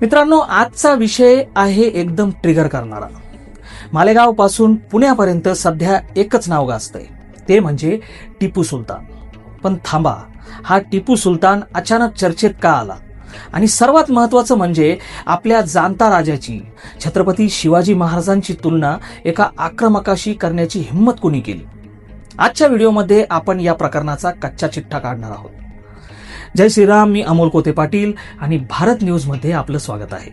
मित्रांनो आजचा विषय आहे एकदम ट्रिगर करणारा. मालेगावपासून पुण्यापर्यंत सध्या एकच नाव गाजतंय. ते म्हणजे टिपू सुलतान. पण थांबा हा टिपू सुलतान अचानक चर्चेत का आला? आणि सर्वात महत्वाचं म्हणजे आपल्या जाणता राजाची छत्रपती शिवाजी महाराजांची तुलना एका आक्रमकाशी करण्याची हिंमत कोणी केली? आजच्या व्हिडिओमध्ये आपण या प्रकरणाचा कच्चा चिठ्ठा काढणार आहोत. जय श्रीराम मी अमोल कोते पाटील आणि भारत न्यूजमध्ये आपलं स्वागत आहे.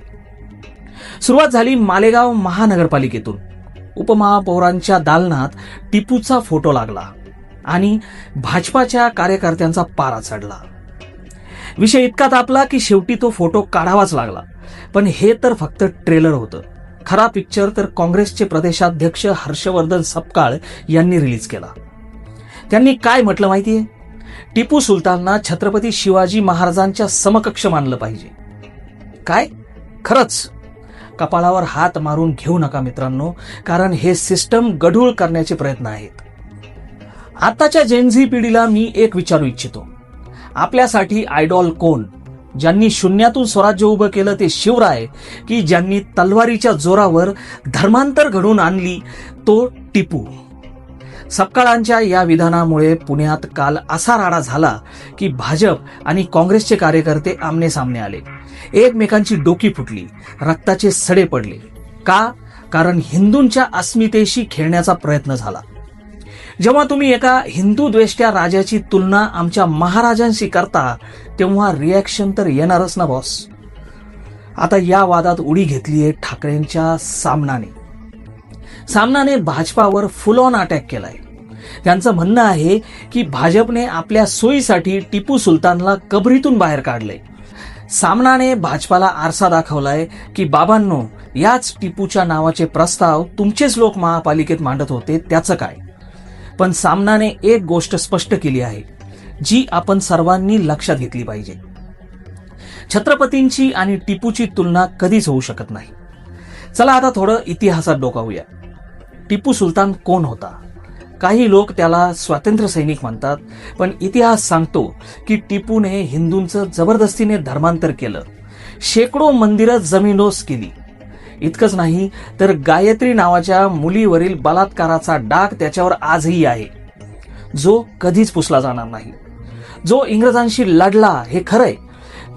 सुरुवात झाली मालेगाव महानगरपालिकेतून. उपमहापौरांच्या दालनात टिपूचा फोटो लागला आणि भाजपाच्या कार्यकर्त्यांचा पारा चढला. विषय इतका तापला की शेवटी तो फोटो काढावाच लागला. पण हे तर फक्त ट्रेलर होतं. खरा पिक्चर तर काँग्रेसचे प्रदेशाध्यक्ष हर्षवर्धन सपकाळ यांनी रिलीज केला. त्यांनी काय म्हटलं माहितीये? टिपू सुलतानना छत्रपती शिवाजी महाराजांच्या समकक्ष मानलं पाहिजे. काय? खरंच. कपाळावर हात मारून घेऊ नका मित्रांनो कारण हे सिस्टम गढूळ करण्याचे प्रयत्न आहेत. आताच्या जेनझी पिढीला मी एक विचारू इच्छितो. आपल्यासाठी आयडॉल कोण? ज्यांनी शून्यातून स्वराज्य उभं केलं ते शिवराय की ज्यांनी तलवारीच्या जोरावर धर्मांतर घडवून आणली तो टिपू. सपकाळांच्या या विधानामुळे पुण्यात काल असा राडा झाला की भाजप आणि काँग्रेसचे कार्यकर्ते आमने सामने आले. एकमेकांची डोकी फुटली रक्ताचे सडे पडले. का? कारण हिंदूंच्या अस्मितेशी खेळण्याचा प्रयत्न झाला. जेव्हा तुम्ही एका हिंदू द्वेष्ट्या राजाची तुलना आमच्या महाराजांशी करता तेव्हा रिॲक्शन तर येणारच ना बॉस आता या वादात उडी घेतलीये ठाकरेंच्या सामनाने. सामनाने भाजपावर फुल ऑन अटॅक केलाय. त्यांचं म्हणणं आहे की भाजपने आपल्या सोयीसाठी टिपू सुलतानला कबरीतून बाहेर काढलंय. सामनाने भाजपाला आरसा दाखवलाय की बाबांनो याच टिपूच्या नावाचे प्रस्ताव तुमचेच लोक महापालिकेत मांडत होते त्याचं काय? पण सामनाने एक गोष्ट स्पष्ट केली आहे जी आपण सर्वांनी लक्षात घेतली पाहिजे. छत्रपतींची आणि टिपूची तुलना कधीच होऊ शकत नाही. चला आता थोडं इतिहासात डोकावूया. टिपू सुलतान कोण होता? काही लोक त्याला स्वातंत्र्य सैनिक म्हणतात पण इतिहास सांगतो की टिपूने हिंदूंचं जबरदस्तीने धर्मांतर केलं. शेकडो मंदिरं जमीनोस केली. इतकंच नाही तर गायत्री नावाच्या मुलीवरील बलात्काराचा डाग त्याच्यावर आजही आहे. जो कधीच पुसला जाणार नाही. जो इंग्रजांशी लढला हे खरंय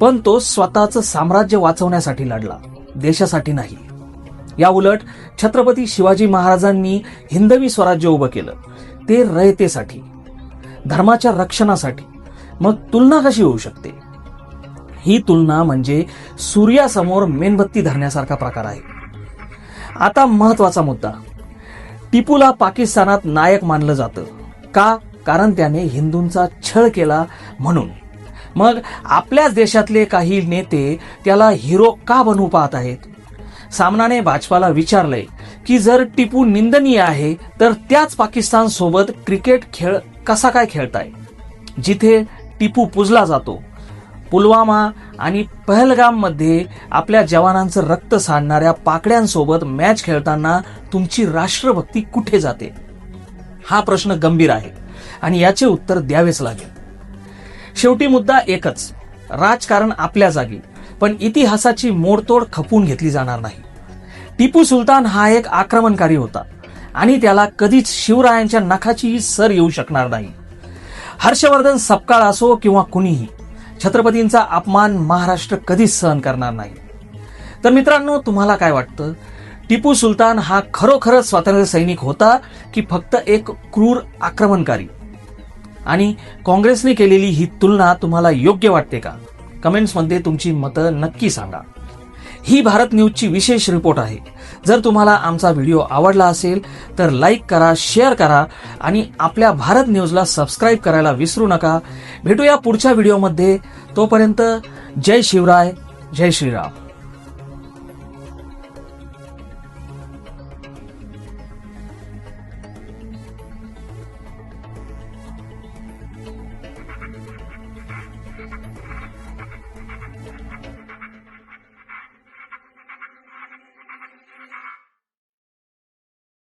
पण तो स्वतःचं साम्राज्य वाचवण्यासाठी लढला. देशासाठी नाही. या उलट छत्रपती शिवाजी महाराजांनी हिंदवी स्वराज्य उभं केलं. ते रयतेसाठी धर्माच्या रक्षणासाठी मग तुलना कशी होऊ शकते? ही तुलना म्हणजे सूर्यासमोर मेणबत्ती धरण्यासारखा प्रकार आहे. आता महत्त्वाचा मुद्दा. टिपूला पाकिस्तानात नायक मानलं जातं. का? कारण त्याने हिंदूंचा छळ केला म्हणून. मग आपल्याच देशातले काही नेते त्याला हिरो का बनवू पाहत आहेत? सामनाने भाजपाला विचारलंय की जर टिपू निंदनीय आहे तर त्याच पाकिस्तान सोबत क्रिकेट खेळ कसा काय खेळताय? जिथे टिपू पुजला जातो पुलवामा आणि पहलगाममध्ये आपल्या जवानांचं रक्त सांडणाऱ्या पाकड्यांसोबत मॅच खेळताना तुमची राष्ट्रभक्ती कुठे जाते? हा प्रश्न गंभीर आहे आणि याचे उत्तर द्यावेच लागेल. शेवटी मुद्दा एकच राजकारण आपल्या जागी. पण इतिहासाची मोडतोड खपून घेतली जाणार नाही. टिपू सुलतान हा एक आक्रमणकारी होता आणि त्याला कधीच शिवरायांच्या नखाचीही सर येऊ शकणार नाही. हर्षवर्धन सपकाळ असो किंवा कुणीही छत्रपतींचा अपमान महाराष्ट्र कधीच सहन करणार नाही. तर मित्रांनो तुम्हाला काय वाटतं? टिपू सुलतान हा खरोखरच स्वातंत्र्य सैनिक होता की फक्त एक क्रूर आक्रमणकारी? आणि काँग्रेसने केलेली ही तुलना तुम्हाला योग्य वाटते का? कमेंट्समध्ये तुमची मतं नक्की सांगा. ही भारत न्यूजची विशेष रिपोर्ट आहे. जर तुम्हाला आमचा व्हिडिओ आवडला असेल तर लाईक करा शेअर करा आणि आपल्या भारत न्यूजला सबस्क्राईब करायला विसरू नका. भेटूया पुढच्या व्हिडिओमध्ये. तोपर्यंत जय शिवराय जय श्रीराम.